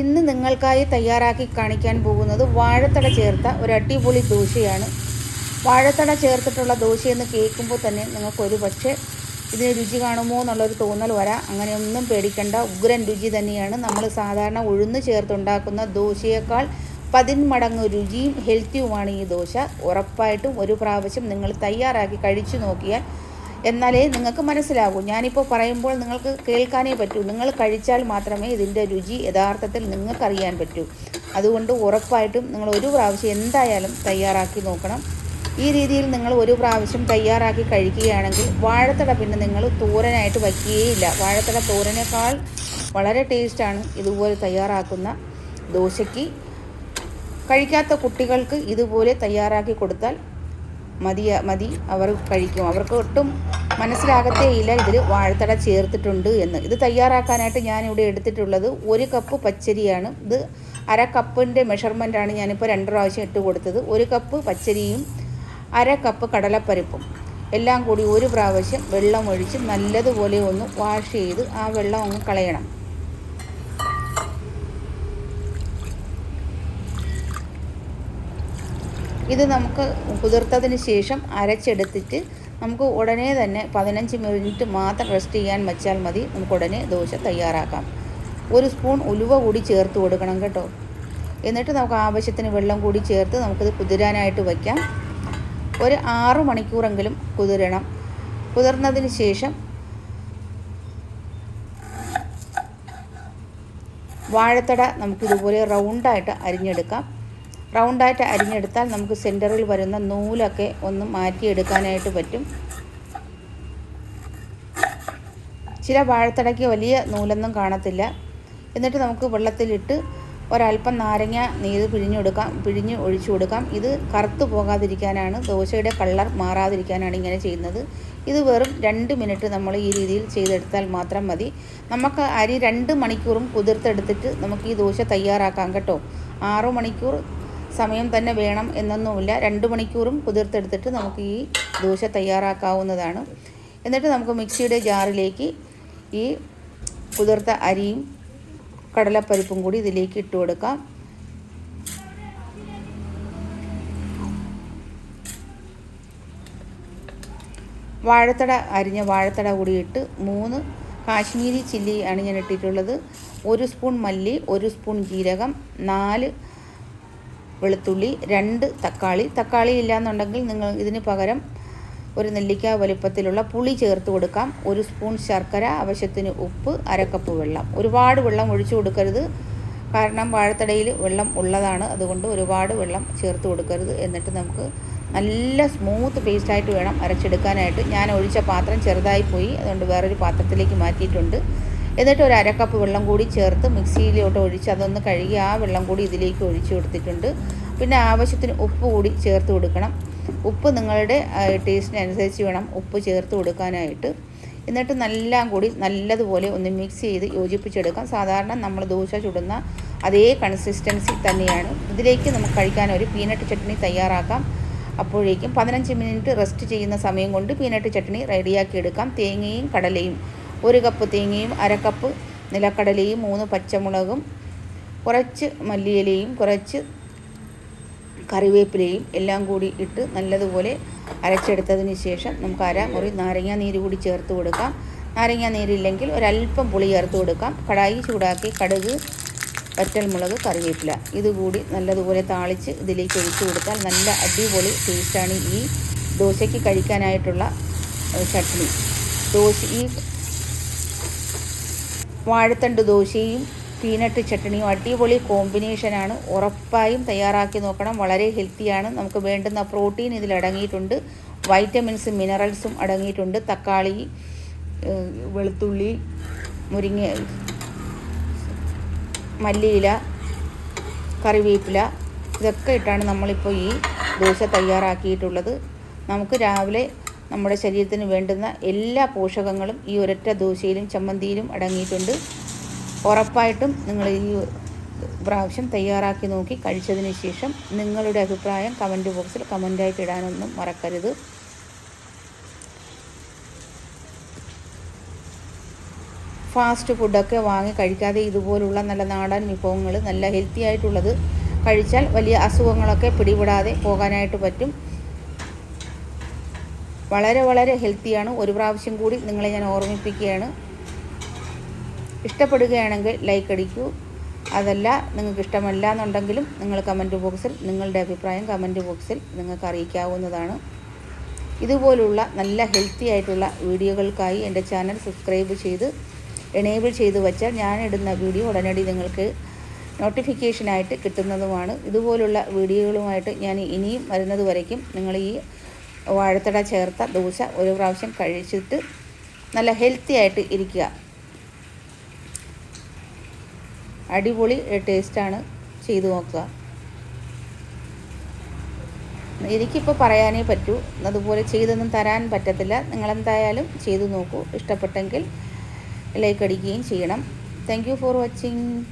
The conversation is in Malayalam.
ഇന്ന് നിങ്ങൾക്കായി തയ്യാറാക്കി കാണിക്കാൻ പോകുന്നത് വാഴത്തട ചേർത്ത ഒരു അടിപൊളി ദോശയാണ്. വാഴത്തട ചേർത്തിട്ടുള്ള ദോശയെന്ന് കേൾക്കുമ്പോൾ തന്നെ നിങ്ങൾക്ക് ഒരു പക്ഷേ ഇതിന് രുചി കാണുമോ എന്നുള്ളൊരു തോന്നൽ വരാം. അങ്ങനെയൊന്നും പേടിക്കേണ്ട. ഉഗ്രൻ രുചി തന്നെയാണ്. നമ്മൾ സാധാരണ ഉഴുന്ന് ചേർത്തുണ്ടാക്കുന്ന ദോശയേക്കാൾ പതിന്മടങ്ങ് രുചിയും ഹെൽത്തിയുമാണ് ഈ ദോശ. ഉറപ്പായിട്ടും ഒരു പ്രാവശ്യം നിങ്ങൾ തയ്യാറാക്കി കഴിച്ചു നോക്കിയാൽ എന്നാലേ നിങ്ങൾക്ക് മനസ്സിലാകൂ. ഞാനിപ്പോൾ പറയുമ്പോൾ നിങ്ങൾക്ക് കേൾക്കാനേ പറ്റൂ. നിങ്ങൾ കഴിച്ചാൽ മാത്രമേ ഇതിന്റെ രുചി യഥാർത്ഥത്തിൽ നിങ്ങൾക്കറിയാൻ പറ്റൂ. അതുകൊണ്ട് ഉറപ്പായിട്ടും നിങ്ങൾ ഒരു പ്രാവശ്യം എന്തായാലും തയ്യാറാക്കി നോക്കണം. ഈ രീതിയിൽ നിങ്ങൾ ഒരു പ്രാവശ്യം തയ്യാറാക്കി കഴിക്കുകയാണെങ്കിൽ വാഴത്തട പിന്നെ നിങ്ങൾ തോരനായിട്ട് വയ്ക്കുകയില്ല വാഴത്തട തോരനേക്കാൾ വളരെ ടേസ്റ്റാണ് ഇതുപോലെ തയ്യാറാക്കുന്ന ദോശയ്ക്ക്. കഴിക്കാത്ത കുട്ടികൾക്ക് ഇതുപോലെ തയ്യാറാക്കി കൊടുത്താൽ മതി മതി അവർ കഴിക്കും. അവർക്ക് ഒട്ടും മനസ്സിലാകത്തേയില്ല ഇതിൽ വാഴത്തട ചേർത്തിട്ടുണ്ട് എന്ന്. ഇത് തയ്യാറാക്കാനായിട്ട് ഞാനിവിടെ എടുത്തിട്ടുള്ളത് ഒരു കപ്പ് പച്ചരിയാണ്. ഇത് അര കപ്പിന്റെ മെഷർമെന്റാണ് ഞാനിപ്പോൾ രണ്ട് പ്രാവശ്യം ഇട്ട് കൊടുത്തത്. ഒരു കപ്പ് പച്ചരിയും അര കപ്പ് കടലപ്പരിപ്പും. എല്ലാം കൂടി ഒരു പ്രാവശ്യം വെള്ളം ഒഴിച്ച് നല്ലതുപോലെ ഒന്ന് വാഷ് ചെയ്ത് ആ വെള്ളം ഒന്ന് കളയണം. ഇത് നമുക്ക് കുതിർത്തതിന് ശേഷം അരച്ചെടുത്തിട്ട് നമുക്ക് ഉടനെ തന്നെ പതിനഞ്ച് മിനിറ്റ് മാത്രം റെസ്റ്റ് ചെയ്യാൻ വെച്ചാൽ മതി. നമുക്ക് ഉടനെ ദോശ തയ്യാറാക്കാം. ഒരു സ്പൂൺ ഉലുവ കൂടി ചേർത്ത് കൊടുക്കണം കേട്ടോ. എന്നിട്ട് നമുക്ക് ആവശ്യത്തിന് വെള്ളം കൂടി ചേർത്ത് നമുക്കിത് കുതിരാനായിട്ട് വയ്ക്കാം ഒരു ആറ് മണിക്കൂറെങ്കിലും കുതിരണം. കുതിർന്നതിന് ശേഷം വാഴത്തട നമുക്കിതുപോലെ റൗണ്ടായിട്ട് അരിഞ്ഞെടുക്കാം. റൗണ്ടായിട്ട് അരിഞ്ഞെടുത്താൽ നമുക്ക് സെന്ററിൽ വരുന്ന നൂലൊക്കെ ഒന്ന് മാറ്റിയെടുക്കാനായിട്ട് പറ്റും. ചില വാഴത്തടയ്ക്ക് വലിയ നൂലൊന്നും കാണത്തില്ല. എന്നിട്ട് നമുക്ക് വെള്ളത്തിലിട്ട് ഒരല്പം നാരങ്ങ നീര് പിഴിഞ്ഞെടുക്കാം പിഴിഞ്ഞ് ഒഴിച്ചു കൊടുക്കാം. ഇത് കറുത്തു പോകാതിരിക്കാനാണ് ദോശയുടെ കളർ മാറാതിരിക്കാനാണ് ഇങ്ങനെ ചെയ്യുന്നത്. ഇത് വെറും രണ്ട് മിനിറ്റ് നമ്മൾ ഈ രീതിയിൽ ചെയ്തെടുത്താൽ മാത്രം മതി. നമുക്ക് അരി രണ്ട് മണിക്കൂറും കുതിർത്തെടുത്തിട്ട് നമുക്ക് ഈ ദോശ തയ്യാറാക്കാം കേട്ടോ. ആറു മണിക്കൂർ സമയം തന്നെ വേണം എന്നൊന്നുമില്ല. രണ്ട് മണിക്കൂറും കുതിർത്തെടുത്തിട്ട് നമുക്ക് ഈ ദോശ തയ്യാറാക്കാവുന്നതാണ്. എന്നിട്ട് നമുക്ക് മിക്സിയുടെ ജാറിലേക്ക് ഈ കുതിർത്ത അരിയും കടലപ്പരിപ്പും കൂടി ഇതിലേക്ക് ഇട്ട് കൊടുക്കാം. വാഴത്തട അരിഞ്ഞ വാഴത്തട കൂടി ഇട്ട് മൂന്ന് കാശ്മീരി ചില്ലി ആണ് ഞാൻ ഇട്ടിട്ടുള്ളത്. ഒരു സ്പൂൺ മല്ലി ഒരു സ്പൂൺ ജീരകം നാല് വെളുത്തുള്ളി രണ്ട് തക്കാളി. തക്കാളി ഇല്ലയെന്നുണ്ടെങ്കിൽ നിങ്ങൾ ഇതിന് പകരം ഒരു നെല്ലിക്ക വലിപ്പത്തിലുള്ള പുളി ചേർത്ത് കൊടുക്കാം. ഒരു സ്പൂൺ ശർക്കര ആവശ്യത്തിന് ഉപ്പ് അരക്കപ്പ് വെള്ളം. ഒരുപാട് വെള്ളം ഒഴിച്ചു കൊടുക്കരുത്. കാരണം വാഴത്തടയിൽ വെള്ളം ഉള്ളതാണ്. അതുകൊണ്ട് ഒരുപാട് വെള്ളം ചേർത്ത് കൊടുക്കരുത്. എന്നിട്ട് നമുക്ക് നല്ല സ്മൂത്ത് പേസ്റ്റായിട്ട് വേണം അരച്ചെടുക്കാനായിട്ട്. ഞാൻ ഒഴിച്ച പാത്രം ചെറുതായി പോയി. അതുകൊണ്ട് വേറൊരു പാത്രത്തിലേക്ക് മാറ്റിയിട്ടുണ്ട്. എന്നിട്ട് ഒരു അരക്കപ്പ് വെള്ളം കൂടി ചേർത്ത് മിക്സിയിലോട്ട് ഒഴിച്ച് അതൊന്ന് കഴുകി ആ വെള്ളം കൂടി ഇതിലേക്ക് ഒഴിച്ചു കൊടുത്തിട്ടുണ്ട്. പിന്നെ ആവശ്യത്തിന് ഉപ്പ് കൂടി ചേർത്ത് കൊടുക്കണം. ഉപ്പ് നിങ്ങളുടെ ടേസ്റ്റിനനുസരിച്ച് വേണം ഉപ്പ് ചേർത്ത് കൊടുക്കാനായിട്ട്. എന്നിട്ട് എല്ലാം കൂടി നല്ലതുപോലെ ഒന്ന് മിക്സ് ചെയ്ത് യോജിപ്പിച്ചെടുക്കാം. സാധാരണ നമ്മൾ ദോശ ചുടുന്ന അതേ കൺസിസ്റ്റൻസി തന്നെയാണ്. ഇതിലേക്ക് നമുക്ക് കഴിക്കാൻ ഒരു പീനട്ട് ചട്നി തയ്യാറാക്കാം. അപ്പോഴേക്കും പതിനഞ്ച് മിനിറ്റ് റെസ്റ്റ് ചെയ്യുന്ന സമയം കൊണ്ട് പീനട്ട് ചട്നി റെഡിയാക്കി എടുക്കാം. തേങ്ങയും കടലയും ഒരു കപ്പ് തേങ്ങയും അര കപ്പ് നിലക്കടലയും മൂന്ന് പച്ചമുളകും കുറച്ച് മല്ലിയിലയും കുറച്ച് കറിവേപ്പിലയും എല്ലാം കൂടി ഇട്ട് നല്ലതുപോലെ അരച്ചെടുത്തതിന് ശേഷം നമുക്ക് അര മുറി നാരങ്ങ നീര് കൂടി ചേർത്ത് കൊടുക്കാം. നാരങ്ങ നീരില്ലെങ്കിൽ ഒരല്പം പുളി ചേർത്ത് കൊടുക്കാം. കടായി ചൂടാക്കി കടുക് വറ്റൽമുളക് കറിവേപ്പില. ഇതുകൂടി നല്ലതുപോലെ താളിച്ച് ഇതിലേക്ക് ഒഴിച്ചു കൊടുത്താൽ നല്ല അടിപൊളി ടേസ്റ്റാണ് ഈ ദോശയ്ക്ക് കഴിക്കാനായിട്ടുള്ള ചട്നി. ദോശ ഈ വാഴത്തണ്ട് ദോശയും പീനട്ട് ചട്ടണിയും അടിപൊളി കോമ്പിനേഷനാണ് ഉറപ്പായും തയ്യാറാക്കി നോക്കണം. വളരെ ഹെൽത്തിയാണ് നമുക്ക് വേണ്ടുന്ന പ്രോട്ടീൻ ഇതിൽ അടങ്ങിയിട്ടുണ്ട്. വൈറ്റമിൻസും മിനറൽസും അടങ്ങിയിട്ടുണ്ട്. തക്കാളി വെളുത്തുള്ളി മുരിങ്ങ മല്ലിയില കറിവേപ്പില ഇതൊക്കെ ഇട്ടാണ് നമ്മളിപ്പോൾ ഈ ദോശ തയ്യാറാക്കിയിട്ടുള്ളത്. നമുക്ക് രാവിലെ നമ്മുടെ ശരീരത്തിന് വേണ്ടുന്ന എല്ലാ പോഷകങ്ങളും ഈ ഒരൊറ്റ ദോശയിലും ചമ്മന്തിയിലും അടങ്ങിയിട്ടുണ്ട്. ഉറപ്പായിട്ടും നിങ്ങൾ ഈ പ്രാവശ്യം തയ്യാറാക്കി നോക്കി കഴിച്ചതിന് ശേഷം നിങ്ങളുടെ അഭിപ്രായം കമന്റ് ബോക്സിൽ കമന്റായിട്ട് ഇടാനൊന്നും മറക്കരുത്. ഫാസ്റ്റ് ഫുഡൊക്കെ വാങ്ങി കഴിക്കാതെ ഇതുപോലുള്ള നല്ല നാടൻ വിഭവങ്ങൾ നല്ല ഹെൽത്തി ആയിട്ടുള്ളത് കഴിച്ചാൽ വലിയ അസുഖങ്ങളൊക്കെ പിടിപെടാതെ പോകാനായിട്ട് പറ്റും. വളരെ വളരെ ഹെൽത്തിയാണ്. ഒരു പ്രാവശ്യം കൂടി നിങ്ങളെ ഞാൻ ഓർമ്മിപ്പിക്കുകയാണ്. ഇഷ്ടപ്പെടുകയാണെങ്കിൽ ലൈക്ക് അടിക്കൂ. അതല്ല നിങ്ങൾക്ക് ഇഷ്ടമല്ല എന്നുണ്ടെങ്കിലും നിങ്ങൾ കമന്റ് ബോക്സിൽ നിങ്ങളുടെ അഭിപ്രായം കമന്റ് ബോക്സിൽ നിങ്ങൾക്ക് അറിയിക്കാവുന്നതാണ്. ഇതുപോലുള്ള നല്ല ഹെൽത്തി ആയിട്ടുള്ള വീഡിയോകൾക്കായി എന്റെ ചാനൽ സബ്സ്ക്രൈബ് ചെയ്ത് എനേബിൾ ചെയ്തു വച്ചാൽ ഞാനിടുന്ന വീഡിയോ ഉടനടി നിങ്ങൾക്ക് നോട്ടിഫിക്കേഷനായിട്ട് കിട്ടുന്നതുമാണ്. ഇതുപോലുള്ള വീഡിയോകളുമായിട്ട് ഞാൻ ഇനിയും വരുന്നത് വരയ്ക്കും. നിങ്ങൾ ഈ വാഴത്തട ചേർത്ത ദോശ ഒരു പ്രാവശ്യം കഴിച്ചിട്ട് നല്ല ഹെൽത്തി ആയിട്ട് ഇരിക്കുക. അടിപൊളി ടേസ്റ്റാണ് ചെയ്തു നോക്കുക. എനിക്കിപ്പോൾ പറയാനേ പറ്റൂ. അതുപോലെ ചെയ്തൊന്നും തരാൻ പറ്റത്തില്ല. നിങ്ങളെന്തായാലും ചെയ്തു നോക്കൂ. ഇഷ്ടപ്പെട്ടെങ്കിൽ ലൈക്ക് അടിക്കുകയും ചെയ്യണം. Thank for watching